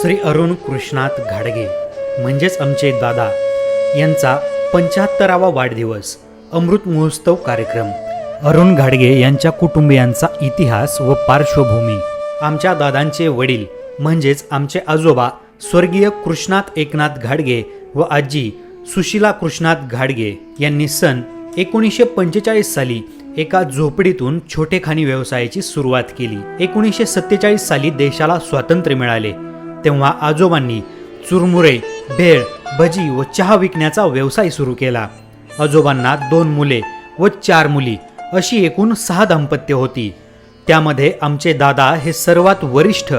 श्री अरुण कृष्णात घाडगे म्हणजेच आमचे दादा यांचा पंच्याहत्तरावा वाढदिवस अमृत महोत्सव कार्यक्रम. अरुण घाडगे यांच्या कुटुंबियांचा इतिहास व पार्श्वभूमी. आमच्या दादांचे वडील म्हणजेच आमचे आजोबा स्वर्गीय कृष्णात एकनाथ घाडगे व आजी सुशीला कृष्णात घाडगे यांनी सन एकोणीसशे पंचेचाळीस साली एका झोपडीतून छोटेखानी व्यवसायाची सुरुवात केली. एकोणीसशे सत्तेचाळीस साली देशाला स्वातंत्र्य मिळाले. तेव्हा आजोबांनी चुरमुरे भेळ भजी व चहा विकण्याचा व्यवसाय सुरू केला. आजोबांना दोन मुले व चार मुली अशी एकूण सहा दाम्पत्य होती. त्यामध्ये आमचे दादा हे सर्वात वरिष्ठ.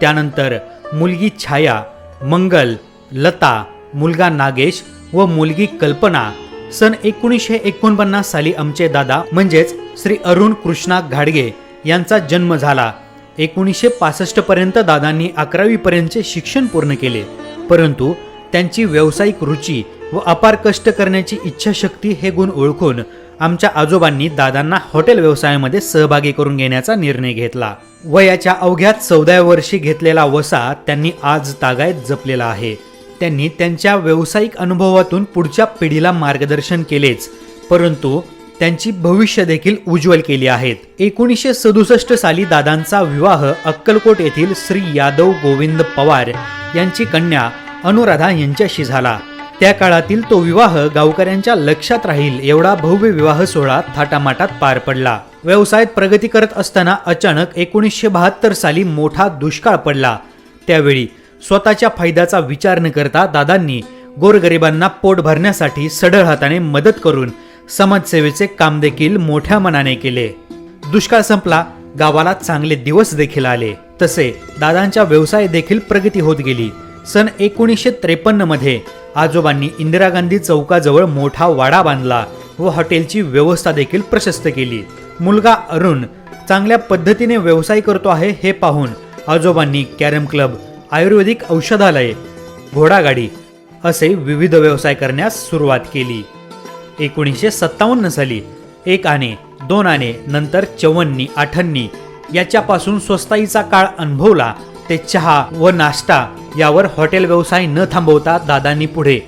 त्यानंतर मुलगी छाया मंगल लता मुलगा नागेश व मुलगी कल्पना. सन एकोणीसशे एकोणपन्नास साली आमचे दादा म्हणजेच श्री अरुण कृष्णा घाडगे यांचा जन्म झाला. एकोणीसशे पासष्टपर्यंत दादांनी अकरावीपर्यंतचे शिक्षण पूर्ण केले. परंतु त्यांची व्यावसायिक रुची व अपार कष्ट करण्याची इच्छाशक्ती हे गुण ओळखून आमच्या आजोबांनी दादांना हॉटेल व्यवसायामध्ये सहभागी करून घेण्याचा निर्णय घेतला. वयाच्या अवघ्यात चौदाव्या वर्षी घेतलेला वसा त्यांनी आज तागायत जपलेला आहे. त्यांनी त्यांच्या व्यावसायिक अनुभवातून पुढच्या पिढीला मार्गदर्शन केलेच. परंतु त्यांची भविष्य देखील उज्ज्वल केली आहेत. एकोणीसशे सदुसष्ट साली दादांचा विवाह अक्कलकोट येथील श्री यादव गोविंद पवार यांची कन्या अनुराधा यांच्याशी झाला. त्या काळातील तो विवाह गावकऱ्यांच्या लक्षात राहील एवढा भव्य विवाह सोहळा थाटामाटात पार पडला. व्यवसायात प्रगती करत असताना अचानक एकोणीसशे बहात्तर साली मोठा दुष्काळ पडला. त्यावेळी स्वतःच्या फायद्याचा विचार न करता दादांनी गोरगरिबांना पोट भरण्यासाठी सढळ हाताने मदत करून समाजसेवेचे काम देखील मोठ्या मनाने केले. दुष्काळ संपला गावाला चांगले दिवस देखील आले. तसे दादांच्या व्यवसाय देखील प्रगती होत गेली. सन एकोणीसशे त्रेपन्नमध्ये आजोबांनी इंदिरा गांधी चौकाजवळ मोठा वाडा बांधला व हॉटेलची व्यवस्था देखील प्रशस्त केली. मुलगा अरुण चांगल्या पद्धतीने व्यवसाय करतो आहे हे पाहून आजोबांनी कॅरम क्लब आयुर्वेदिक औषधालय घोडागाडी असे विविध व्यवसाय करण्यास सुरुवात केली. एकोणीसशे सत्तावन्न साली एक आणे दोन आणे नंतर चवन्नी आठन्नी याच्यापासून स्वस्ताईचा काळ अनुभवला ते चहा व नाश्ता यावर हॉटेल व्यवसाय न थांबवता दादांनी पुढे.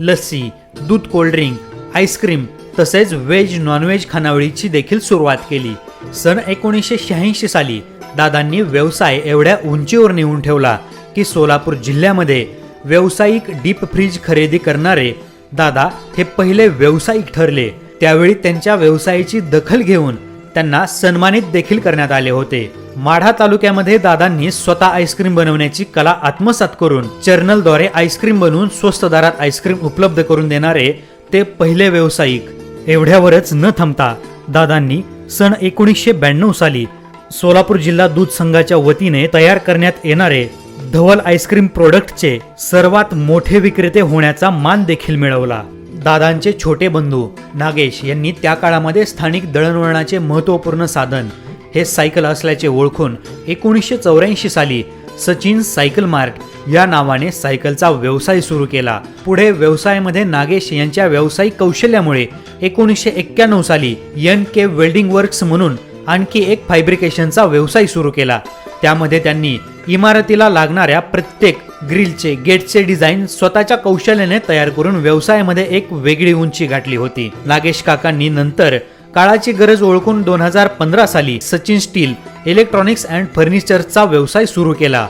लस्सी दूध कोल्ड्रिंक आईस्क्रीम तसेच व्हेज नॉनव्हेज खानावळीची देखील सुरुवात केली. सन एकोणीसशे शहाऐंशी साली दादांनी व्यवसाय एवढ्या उंचीवर नेऊन ठेवला की सोलापूर जिल्ह्यामध्ये व्यावसायिक डीप फ्रीज खरेदी करणारे दादा हे पहिले व्यावसायिक ठरले. त्यावेळी त्यांच्या व्यवसायाची दखल घेऊन त्यांना सन्मानित देखील करण्यात आले होते. माढा तालुक्यामध्ये दादांनी स्वतः आईस्क्रीम बनवण्याची कला आत्मसात करून चर्नलद्वारे आईस्क्रीम बनवून स्वस्त दरात आईस्क्रीम उपलब्ध करून देणारे ते पहिले व्यावसायिक. एवढ्यावरच न थांबता दादांनी सन एकोणीसशे ब्याण्णव साली सोलापूर जिल्हा दूध संघाच्या वतीने तयार करण्यात येणारे धवल आईस्क्रीम प्रोडक्टचे सर्वात मोठे विक्रेते होण्याचा मान देखील मिळवला. दादांचे छोटे बंधू नागेश यांनी त्या काळामध्ये स्थानिक दळणवळणाचे महत्त्वपूर्ण साधन हे सायकल असल्याचे ओळखून एकोणीसशे चौऱ्याऐंशी साली सचिन सायकल मार्ट या नावाने सायकलचा व्यवसाय सुरू केला. पुढे व्यवसायामध्ये नागेश यांच्या व्यावसायिक कौशल्यामुळे एकोणीसशे एक्क्याण्णव साली एन के वेल्डिंग वर्क्स म्हणून आणखी एक फायब्रिकेशनचा व्यवसाय सुरू केला. त्यामध्ये त्यांनी इमारतीला लागणाऱ्या प्रत्येक ग्रिलचे गेटचे डिझाईन स्वतःच्या कौशल्याने तयार करून व्यवसायामध्ये एक वेगळी उंची गाठली होती. नागेश काकांनी नंतर काळाची गरज ओळखून दोन हजार पंधरा साली सचिन स्टील इलेक्ट्रॉनिक्स अँड फर्निचरचा व्यवसाय सुरू केला.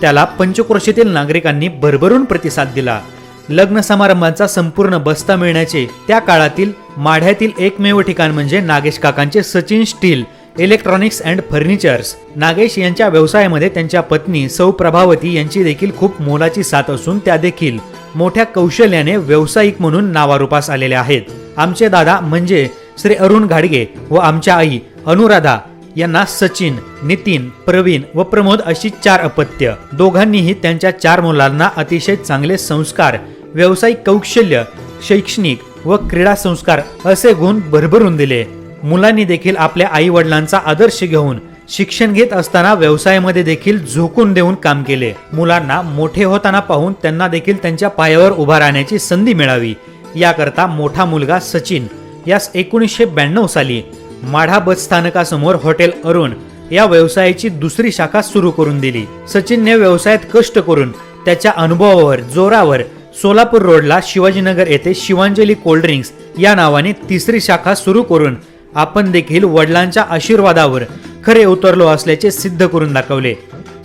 त्याला पंचक्रोशीतील नागरिकांनी भरभरून प्रतिसाद दिला. लग्न समारंभांचा संपूर्ण बस्ता मिळण्याचे त्या काळातील माढ्यातील एकमेव ठिकाण म्हणजे नागेश काकांचे Sachin steel electronics and furnitures Nagesh यांच्या व्यवसायामध्ये त्यांच्या पत्नी सौ प्रभावती यांची देखील खूप मोलाची साथ असून त्या देखील मोठ्या कौशल्याने व्यावसायिक म्हणून नावारूपास आलेल्या आहेत. आमचे दादा म्हणजे श्री अरुण घाडगे व आमच्या आई अनुराधा यांना सचिन नितीन प्रवीण व प्रमोद अशी चार अपत्य. दोघांनीही त्यांच्या चार मुलांना अतिशय चांगले संस्कार व्यावसायिक कौशल्य शैक्षणिक व क्रीडा संस्कार असे गुण भरभरून दिले. मुलांनी देखील आपल्या आई वडिलांचा आदर्श घेऊन शिक्षण घेत असताना व्यवसायामध्ये देखील झोकून देऊन काम केले. मुलांना मोठे होताना पाहून त्यांना देखील त्यांच्या पायावर उभा राहण्याची संधी मिळावी. याकरता मोठा मुलगा सचिन यास एकोणीसशे ब्याण्णव साली माढा बस स्थानकासमोर हॉटेल अरुण या व्यवसायाची दुसरी शाखा सुरू करून दिली. सचिनने व्यवसायात कष्ट करून त्याच्या अनुभवावर जोरावर सोलापूर रोडला शिवाजीनगर येथे शिवांजली कोल्ड्रिंक्स या नावाने तिसरी शाखा सुरू करून आपण देखील वडिलांच्या आशीर्वादावर खरे उतरलो असल्याचे सिद्ध करून दाखवले.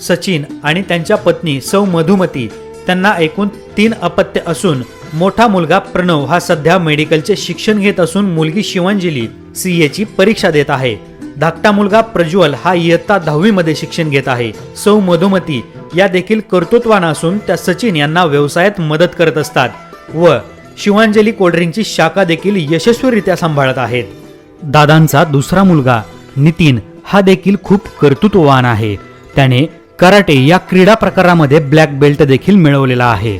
सचिन आणि त्यांच्या पत्नी सौ मधुमती त्यांना एकूण तीन अपत्य असून मोठा मुलगा प्रणव हा सध्या मेडिकलचे शिक्षण घेत असून मुलगी शिवांजली सी एची परीक्षा देत आहे. धाकटा मुलगा प्रज्वल हा इयत्ता दहावीमध्ये शिक्षण घेत आहे. सौ मधुमती या देखील कर्तृत्वान असून त्या सचिन यांना व्यवसायात मदत करत असतात व शिवांजली कोल्ड्रिंकची शाखा देखील यशस्वीरित्या सांभाळत आहेत. दादांचा दुसरा मुलगा नितीन हा देखील खूप कर्तृत्ववान आहे. त्याने कराटे या क्रीडा प्रकारामध्ये ब्लॅक बेल्ट देखील मिळवलेला आहे.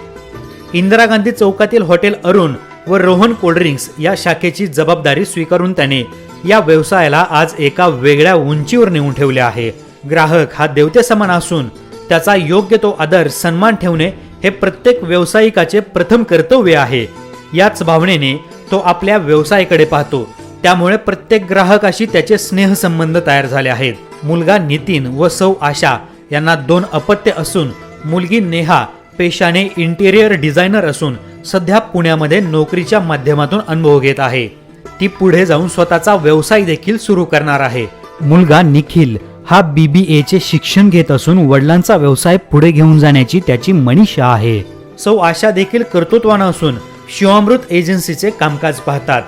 इंदिरा गांधी चौकातील हॉटेल अरुण व रोहन कोल्ड्रिंक्स या शाखेची जबाबदारी स्वीकारून त्याने या व्यवसायाला आज एका वेगळ्या उंचीवर नेऊन ठेवले आहे. ग्राहक हा देवतेसमान असून त्याचा योग्य तो आदर सन्मान ठेवणे हे प्रत्येक व्यावसायिकाचे प्रथम कर्तव्य आहे. याच भावनेने तो आपल्या व्यवसायाकडे पाहतो. त्यामुळे प्रत्येक ग्राहकाशी त्याचे स्नेहसंबंध तयार झाले आहेत. मुलगा नितीन व सौ आशा यांना दोन अपत्य असून मुलगी नेहा पेशाने इंटिरियर डिझायनर असून सध्या पुण्यामध्ये नोकरीच्या माध्यमातून अनुभव घेत आहे. ती पुढे जाऊन स्वतःचा व्यवसाय देखील सुरू करणार आहे. मुलगा निखिल हा बी बी एचे शिक्षण घेत असून वडिलांचा व्यवसाय पुढे घेऊन जाण्याची त्याची मनीषा आहे. सौ आशा देखील कर्तृत्वानं असून शिवामृत एजन्सीचे कामकाज पाहतात.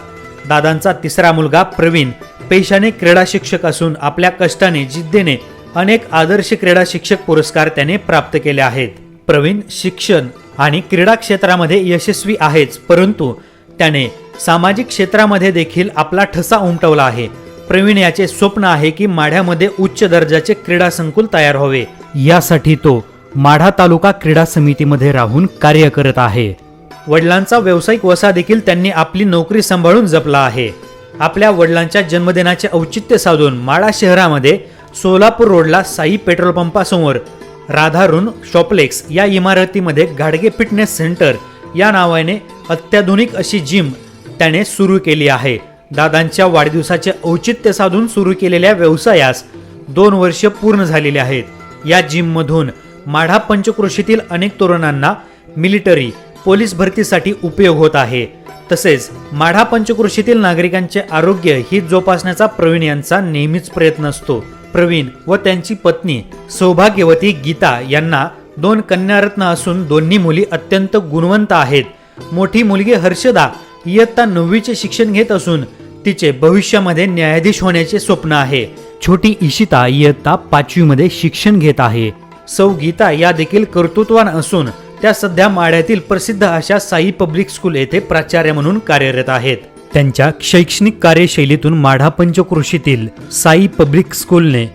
दादांचा तिसरा मुलगा प्रवीण पेशाने क्रीडा शिक्षक असून आपल्या कष्टाने जिद्दीने अनेक आदर्श क्रीडा शिक्षक पुरस्कार त्याने प्राप्त केले आहेत. प्रवीण शिक्षण आणि क्रीडा क्षेत्रामध्ये यशस्वी आहेच परंतु त्याने सामाजिक क्षेत्रामध्ये देखील आपला ठसा उमटवला आहे. प्रवीण याचे स्वप्न आहे की माढ्यामध्ये उच्च दर्जाचे क्रीडा संकुल तयार व्हावे. यासाठी तो माढा तालुका क्रीडा समितीमध्ये राहून कार्य करत आहे. वडिलांचा व्यावसायिक वसा देखील त्यांनी आपली नोकरी सांभाळून जपला आहे. आपल्या वडिलांच्या जन्मदिनाचे औचित्य साधून माळा शहरामध्ये सोलापूर रोडला साई पेट्रोल पंपासमोर राधारुण शॉपलेक्स या इमारतीमध्ये गाडगे फिटनेस सेंटर या नावाने अत्याधुनिक अशी जिम त्याने सुरू केली आहे. दादांच्या वाढदिवसाचे औचित्य साधून सुरू केलेल्या व्यवसायास दोन वर्ष पूर्ण झालेले आहेत. या जिममधून माढा पंचक्रोशीतील अनेक तरुणांना मिलिटरी पोलीस भरतीसाठी उपयोग होत आहे. तसेच माढा पंचक्रोशीतील नागरिकांचे आरोग्य ही जोपासण्याचा प्रवीण यांचा नेहमीच प्रयत्न असतो. प्रवीण व त्यांची पत्नी सौभाग्यवती गीता यांना दोन कन्यारत्न असून दोन्ही मुली अत्यंत गुणवंत आहेत. मोठी मुलगी हर्षदा इयत्ता नववीचे शिक्षण घेत असून तिचे भविष्यामध्ये न्यायाधीश होण्याचे स्वप्न आहे. छोटी इशिता इयत्ता पाचवीमध्ये शिक्षण घेत आहे. सौ गीता या देखील कर्तृत्वान असून त्या सध्या माढ्यातील प्रसिद्ध अशा साई पब्लिक स्कूल येथे प्राचार्य म्हणून कार्यरत आहेत. त्यांच्या शैक्षणिक कार्यशैलीतून माढा पंचकृषीतील साई पब्लिक स्कूलने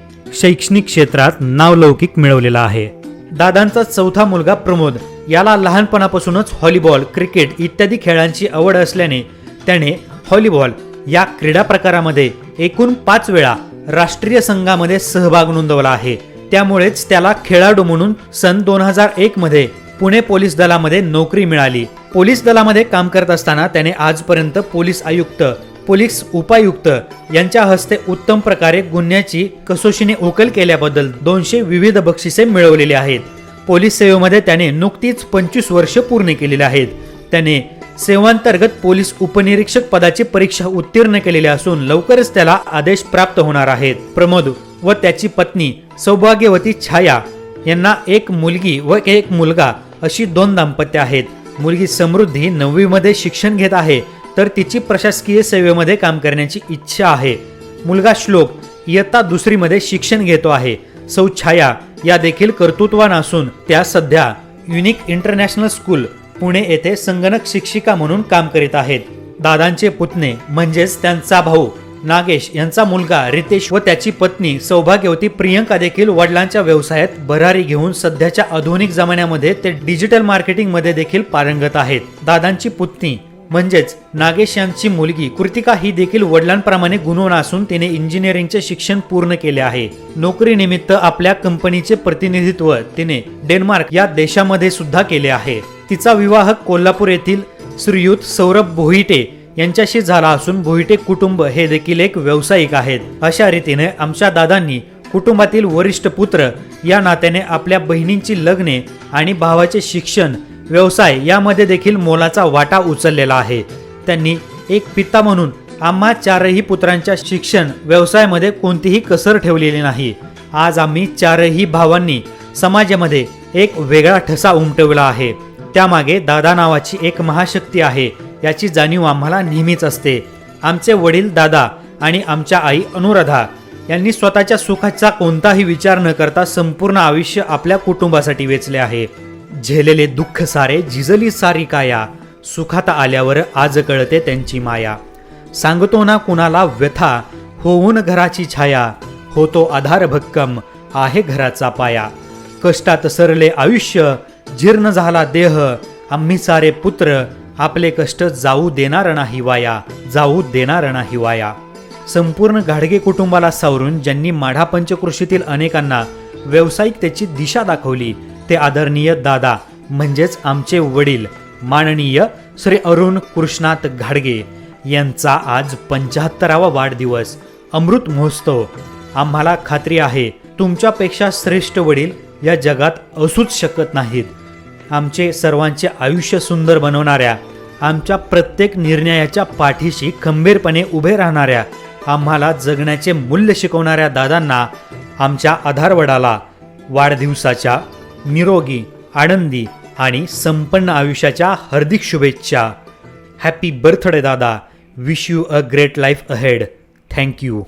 शैक्षणिक क्षेत्रात नावलौकिक मिळवलेला आहे. दादांचा चौथा मुलगा प्रमोद याला लहानपणापासूनच व्हॉलीबॉल क्रिकेट इत्यादी खेळांची आवड असल्याने त्याने व्हॉलीबॉल या क्रीडा प्रकारामध्ये एकूण पाच वेळा राष्ट्रीय संघामध्ये सहभाग नोंदवला आहे. त्यामुळेच त्याला खेळाडू म्हणून सन दोन हजार एक मध्ये पुणे पोलीस दलामध्ये नोकरी मिळाली. पोलीस दलामध्ये काम करत असताना त्याने आजपर्यंत पोलीस आयुक्त पोलीस उपायुक्त यांच्या हस्ते उत्तम प्रकारे गुन्ह्याची कसोशीने उकल केल्याबद्दल दोनशे विविध बक्षिसे मिळवलेली आहेत. पोलीस सेवेमध्ये त्याने नुकतीच पंचवीस वर्ष पूर्ण केलेली आहेत. त्याने सेवांतर्गत पोलीस उपनिरीक्षक पदाची परीक्षा उत्तीर्ण केलेली असून लवकरच त्याला आदेश प्राप्त होणार आहेत. प्रमोद व त्याची पत्नी सौभाग्यवती छाया यांना एक मुलगी व एक मुलगा अशी दोन दाम्पत्य आहेत. मुलगी समृद्धी नववीमध्ये शिक्षण घेत आहे तर तिची प्रशासकीय सेवेमध्ये काम करण्याची इच्छा आहे. मुलगा श्लोक इयत्ता दुसरीमध्ये शिक्षण घेतो आहे. सौ छाया या देखील कर्तृत्वान असून त्या सध्या युनिक इंटरनॅशनल स्कूल पुणे येथे संगणक शिक्षिका म्हणून काम करीत आहेत. दादांचे पुतणे म्हणजेच त्यांचा भाऊ नागेश यांचा मुलगा रितेश व त्याची पत्नी सौभाग्यवती प्रियंका देखील वडिलांच्या व्यवसायात भरारी घेऊन सध्याच्या आधुनिक जमान्यामध्ये ते डिजिटल मार्केटिंगमध्ये देखील पारंगत आहेत. दादांची पुतणी म्हणजेच नागेश यांची मुलगी कृतिका ही देखील वडिलांप्रमाणे गुणवान असून तिने इंजिनिअरिंगचे शिक्षण पूर्ण केले आहे. नोकरीनिमित्त आपल्या कंपनीचे प्रतिनिधित्व तिने डेन्मार्क या देशामध्ये सुद्धा केले आहे. तिचा विवाह कोल्हापूर येथील श्रीयुत सौरभ भोईटे यांच्याशी झाला असून भोईटे कुटुंब हे देखील एक व्यावसायिक आहेत. अशा रीतीने आमच्या दादांनी कुटुंबातील वरिष्ठ पुत्र या नात्याने आपल्या बहिणींची लग्ने आणि भावाचे शिक्षण व्यवसाय यामध्ये देखील मोलाचा वाटा उचललेला आहे. त्यांनी एक पिता म्हणून आम्हा चारही पुत्रांच्या शिक्षण व्यवसायामध्ये कोणतीही कसर ठेवलेली नाही. आज आम्ही चारही भावांनी समाजामध्ये एक वेगळा ठसा उमटवला आहे. त्यामागे दादा नावाची एक महाशक्ती आहे. याची जाणीव आम्हाला नेहमीच असते. आमचे वडील दादा आणि आमच्या आई अनुराधा यांनी स्वतःच्या सुखाचा कोणताही विचार न करता संपूर्ण आयुष्य आपल्या कुटुंबासाठी वेचले आहे. झेलेले दुःख सारे झिजली सारी काया. सुखात आल्यावर आज कळते त्यांची माया. सांगतो ना कुणाला व्यथा होऊन घराची छाया. होतो आधार भक्कम आहे घराचा पाया. कष्टात सरले आयुष्य जीर्ण झाला देह. आम्ही सारे पुत्र आपले कष्ट जाऊ देणार नाही वाया जाऊ देणार नाही वाया. संपूर्ण गाडगे कुटुंबाला सावरून ज्यांनी माढा पंचकृषीतील अनेकांना व्यावसायिकतेची दिशा दाखवली ते आदरणीय दादा म्हणजेच आमचे वडील माननीय श्री अरुण कृष्णात घाडगे यांचा आज पंच्याहत्तरावा वाढदिवस अमृत महोत्सव. आम्हाला खात्री आहे तुमच्यापेक्षा श्रेष्ठ वडील या जगात असूच शकत नाहीत. आमचे सर्वांचे आयुष्य सुंदर बनवणाऱ्या आमच्या प्रत्येक निर्णयाच्या पाठीशी खंबीरपणे उभे राहणाऱ्या आम्हाला जगण्याचे मूल्य शिकवणाऱ्या दादांना आमच्या आधारवडाला वाढदिवसाच्या निरोगी आनंदी आणि संपन्न आयुष्याच्या हार्दिक शुभेच्छा. हॅपी बर्थडे दादा. Wish you a great life ahead thank you